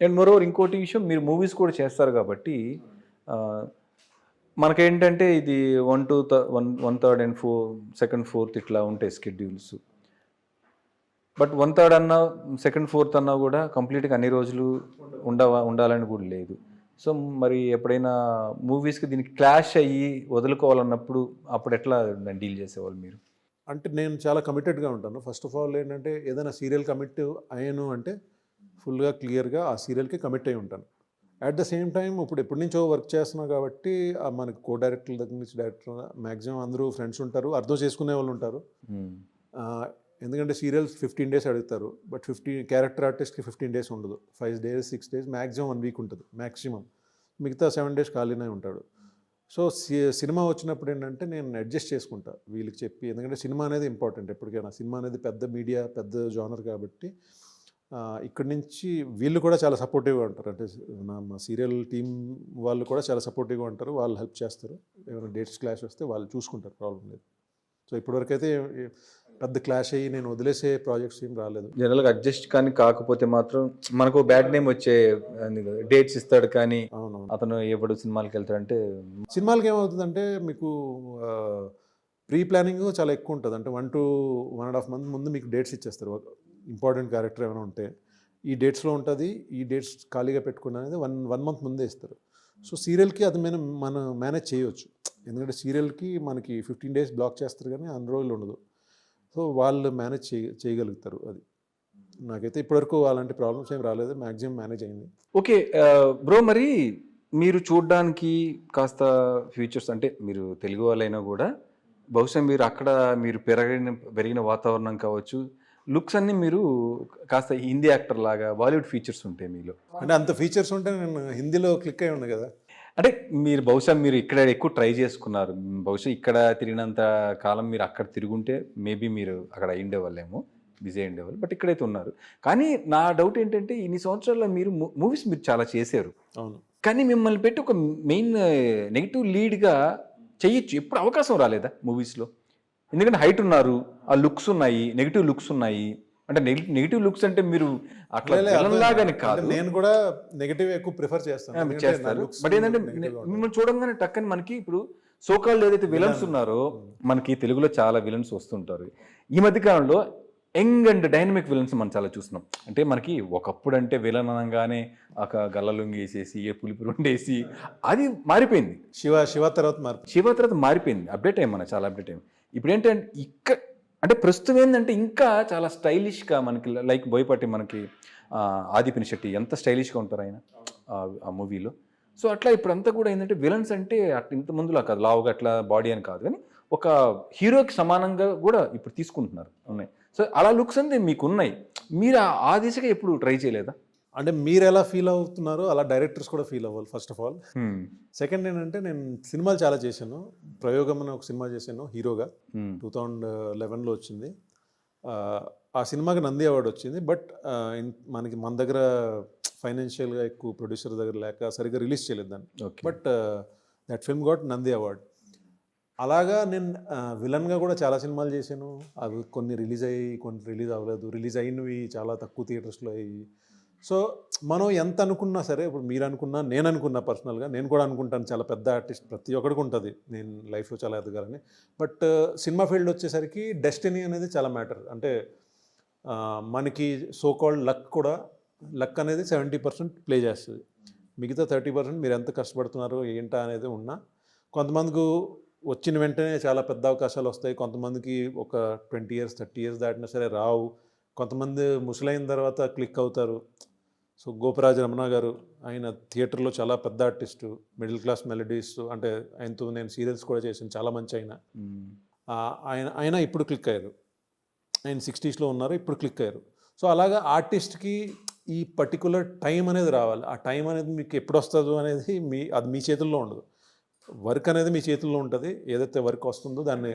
And moreover ఇంకోటి విషయం మీరు మూవీస్ కూడా చేస్తారు కాబట్టి మనకేంటంటే ఇది one two one one third and four second fourth ఇట్లా ఉంటాయి స్కెడ్యూల్స్ బట్ వన్ థర్డ్ అన్నా సెకండ్ ఫోర్త్ అన్నా కూడా కంప్లీట్గా అన్ని రోజులు ఉండవా ఉండాలని కూడా లేదు. సో మరి ఎప్పుడైనా మూవీస్కి దీనికి క్లాష్ అయ్యి వదులుకోవాలన్నప్పుడు అప్పుడు ఎట్లా డీల్ చేసేవాళ్ళు మీరు? అంటే నేను చాలా కమిటెడ్గా ఉంటాను. ఫస్ట్ ఆఫ్ ఆల్ ఏంటంటే ఏదైనా సీరియల్ కమిట్ అయ్యాను అంటే ఫుల్గా క్లియర్గా ఆ సీరియల్కి కమిట్ అయి ఉంటాను. అట్ ద సేమ్ టైం ఇప్పుడు ఎప్పటి నుంచో వర్క్ చేస్తున్నాం కాబట్టి మనకి కో డైరెక్టర్ల దగ్గర నుంచి డైరెక్టర్ మ్యాక్సిమం అందరూ ఫ్రెండ్స్ ఉంటారు అర్థం చేసుకునే వాళ్ళు ఉంటారు. ఆ, ఎందుకంటే సీరియల్స్ ఫిఫ్టీన్ డేస్ అడుగుతారు బట్ ఫిఫ్టీ క్యారెక్టర్ ఆర్టిస్ట్కి ఫిఫ్టీన్ డేస్ ఉండదు. Five days six days maximum one week ఉంటుంది మ్యాక్సిమం మిగతా సెవెన్ డేస్ ఖాళీనే ఉంటాడు. సో సి- సినిమా వచ్చినప్పుడు ఏంటంటే నేను అడ్జస్ట్ చేసుకుంటా వీళ్ళకి చెప్పి. ఎందుకంటే సినిమా అనేది ఇంపార్టెంట్ ఎప్పటికైనా. సినిమా అనేది పెద్ద మీడియా పెద్ద జోనర్ కాబట్టి. ఇక్కడి నుంచి వీళ్ళు కూడా చాలా సపోర్టివ్గా ఉంటారు. అంటే నా మా సీరియల్ టీం వాళ్ళు కూడా చాలా సపోర్టివ్గా ఉంటారు. వాళ్ళు హెల్ప్ చేస్తారు. ఏమైనా డేట్స్ క్లాష్ వస్తే వాళ్ళు చూసుకుంటారు. ప్రాబ్లం లేదు. సో ఇప్పటివరకు అయితే పెద్ద క్లాష్ అయ్యి నేను వదిలేసే ప్రాజెక్ట్స్ ఏం రాలేదు. జనరల్గా అడ్జస్ట్ కానీ కాకపోతే మాత్రం మనకు బ్యాడ్ నేమ్ వచ్చే డేట్స్ ఇస్తాడు కానీ అవునవును. అతను ఎప్పుడు సినిమాలకు వెళ్తాడంటే సినిమాలకి ఏమవుతుందంటే మీకు ప్రీ ప్లానింగ్ చాలా ఎక్కువ ఉంటుంది. అంటే one to one and half month ముందు మీకు డేట్స్ ఇచ్చేస్తారు. ఇంపార్టెంట్ క్యారెక్టర్ ఏమైనా ఉంటే ఈ డేట్స్లో ఉంటుంది ఈ డేట్స్ ఖాళీగా పెట్టుకున్న అనేది వన్ వన్ మంత్ ముందే ఇస్తారు. సో సీరియల్కి అది మనం మనం మేనేజ్ చేయవచ్చు ఎందుకంటే సీరియల్కి మనకి ఫిఫ్టీన్ డేస్ బ్లాక్ చేస్తారు కానీ అన్ని రోజులు ఉండదు. సో వాళ్ళు మేనేజ్ చేయ చేయగలుగుతారు అది. నాకైతే ఇప్పటివరకు అలాంటి ప్రాబ్లమ్స్ ఏం రాలేదు మ్యాక్సిమం మేనేజ్ అయింది. ఓకే బ్రో మరి మీరు చూడడానికి కాస్త ఫ్యూచర్స్ అంటే మీరు తెలుగు వాళ్ళైనా కూడా బహుశా మీరు అక్కడ మీరు పెరగిన పెరిగిన వాతావరణం కావచ్చు లుక్స్ అన్ని మీరు కాస్త హిందీ యాక్టర్ లాగా బాలీవుడ్ ఫీచర్స్ ఉంటాయి మీలో. అంటే అంత ఫీచర్స్ ఉంటే నేను హిందీలో క్లిక్ అయి ఉంది కదా. అంటే మీరు బహుశా మీరు ఇక్కడ ఎక్కువ ట్రై చేసుకున్నారు. బహుశా ఇక్కడ తిరిగినంత కాలం మీరు అక్కడ తిరుగుంటే మేబీ మీరు అక్కడ అయ్యిండే వాళ్ళేమో బిజీ అయ్యిండే వాళ్ళు బట్ ఇక్కడైతే ఉన్నారు. కానీ నా డౌట్ ఏంటంటే ఇన్ని సంవత్సరాల్లో మీరు మూవీస్ మీరు చాలా చేశారు. అవును. కానీ మిమ్మల్ని పెట్టి ఒక మెయిన్ నెగిటివ్ లీడ్గా చెయ్యొచ్చు ఎప్పుడు అవకాశం రాలేదా మూవీస్లో ఎందుకంటే హైట్ ఉన్నారు ఆ లుక్స్ ఉన్నాయి నెగిటివ్ లుక్స్ ఉన్నాయి. అంటే నెగిటివ్ లుక్స్ అంటే మీరు అట్లా లాగానే కాదు. నేను కూడా నెగిటివ్ ఎక్కువ ప్రిఫర్ చేస్తాను. చేస్తారు. బట్ ఏంటంటే. మిమ్మల్ని చూడంగానే టక్కని మనకి ఇప్పుడు సోకాళ్ళు ఏదైతే విలన్స్ ఉన్నారో మనకి తెలుగులో చాలా విలన్స్ వస్తుంటారు. ఈ మధ్య కాలంలో యంగ్ అండ్ డైనమిక్ విలన్స్ మనం చాలా చూస్తున్నాం. అంటే మనకి ఒకప్పుడు అంటే విలన్ అనగానే ఒక గల్లలుంగి వేసేసి ఏ పులిపురు ఉండేసి అది మారిపోయింది. శివ శివ తర్వాత మార్పు శివ తర్వాత మారిపోయింది. అప్డేట్ అయ్యాం మన చాలా అప్డేట్ అయ్యాం. ఇప్పుడు ఏంటంటే ఇక్క అంటే ప్రస్తుతం ఏంటంటే ఇంకా చాలా స్టైలిష్గా మనకి లైక్ బోయపాటి మనకి ఆదిపిని శెట్టి ఎంత స్టైలిష్గా ఉంటారు ఆయన ఆ- మూవీలో. సో అట్లా ఇప్పుడు అంతా కూడా ఏంటంటే విలన్స్ అంటే అట్ ఇంత ముందులా కాదు లావుగా అట్లా బాడీ అని కాదు. కానీ ఒక హీరోకి సమానంగా కూడా ఇప్పుడు తీసుకుంటున్నారు. ఉన్నాయి. సో అలా లుక్స్ అంటే మీకు ఉన్నాయి మీరు ఆ- దిశగా ఎప్పుడు ట్రై చేయలేదా? అంటే మీరు ఎలా ఫీల్ అవుతున్నారో అలా డైరెక్టర్స్ కూడా ఫీల్ అవ్వాలి ఫస్ట్ ఆఫ్ ఆల్. సెకండ్ ఏంటంటే నేను సినిమాలు చాలా చేశాను. ప్రయోగం అని ఒక సినిమా చేశాను హీరోగా. టూ థౌజండ్ లెవెన్లో వచ్చింది. ఆ, సినిమాకి నంది అవార్డు వచ్చింది. బట్ మనకి మన దగ్గర ఫైనాన్షియల్గా ఎక్కువ ప్రొడ్యూసర్ దగ్గర లేక సరిగ్గా రిలీజ్ చేయలేదు దాన్ని. But that film got Nandi award. అలాగా నేను విలన్గా కూడా చాలా సినిమాలు చేశాను. అవి కొన్ని రిలీజ్ అయ్యి కొన్ని రిలీజ్ అవ్వలేదు. రిలీజ్ అయినవి చాలా తక్కువ థియేటర్స్లో అయ్యి సో మనం ఎంత అనుకున్నా సరే ఇప్పుడు మీరు అనుకున్నా నేను అనుకున్నా పర్సనల్గా నేను కూడా అనుకుంటాను చాలా పెద్ద ఆర్టిస్ట్ ప్రతి ఒక్కడికి ఉంటుంది. నేను లైఫ్లో చాలా ఎదగాలని. బట్ సినిమా ఫీల్డ్ వచ్చేసరికి డెస్టినీ అనేది చాలా మ్యాటర్. అంటే మనకి సో కాల్డ్ లక్ కూడా లక్ అనేది సెవెంటీ పర్సెంట్ ప్లే చేస్తుంది. మిగతా థర్టీ పర్సెంట్ మీరు ఎంత కష్టపడుతున్నారో ఏంటా అనేది ఉన్నా కొంతమందికి వచ్చిన వెంటనే చాలా పెద్ద అవకాశాలు వస్తాయి. కొంతమందికి ఒక ట్వంటీ ఇయర్స్ థర్టీ ఇయర్స్ దాటినా సరే రావు. కొంతమంది ముసలైన తర్వాత క్లిక్ అవుతారు. సో గోపరాజు రమణ గారు ఆయన థియేటర్లో చాలా పెద్ద ఆర్టిస్టు మిడిల్ క్లాస్ మెలడీస్ అంటే ఆయనతో నేను సీరియల్స్ కూడా చేశాను. చాలా మంచి ఆయన. ఆయన ఆయన ఇప్పుడు క్లిక్ అయ్యారు. ఆయన సిక్స్టీస్లో ఉన్నారు ఇప్పుడు క్లిక్ అయ్యారు. సో అలాగా ఆర్టిస్ట్కి ఈ పర్టికులర్ టైం అనేది రావాలి. ఆ టైం అనేది మీకు ఎప్పుడు వస్తుందో అనేది మీ అది మీ చేతుల్లో ఉండదు. వర్క్ అనేది మీ చేతుల్లో ఉంటుంది. ఏదైతే వర్క్ వస్తుందో దాన్ని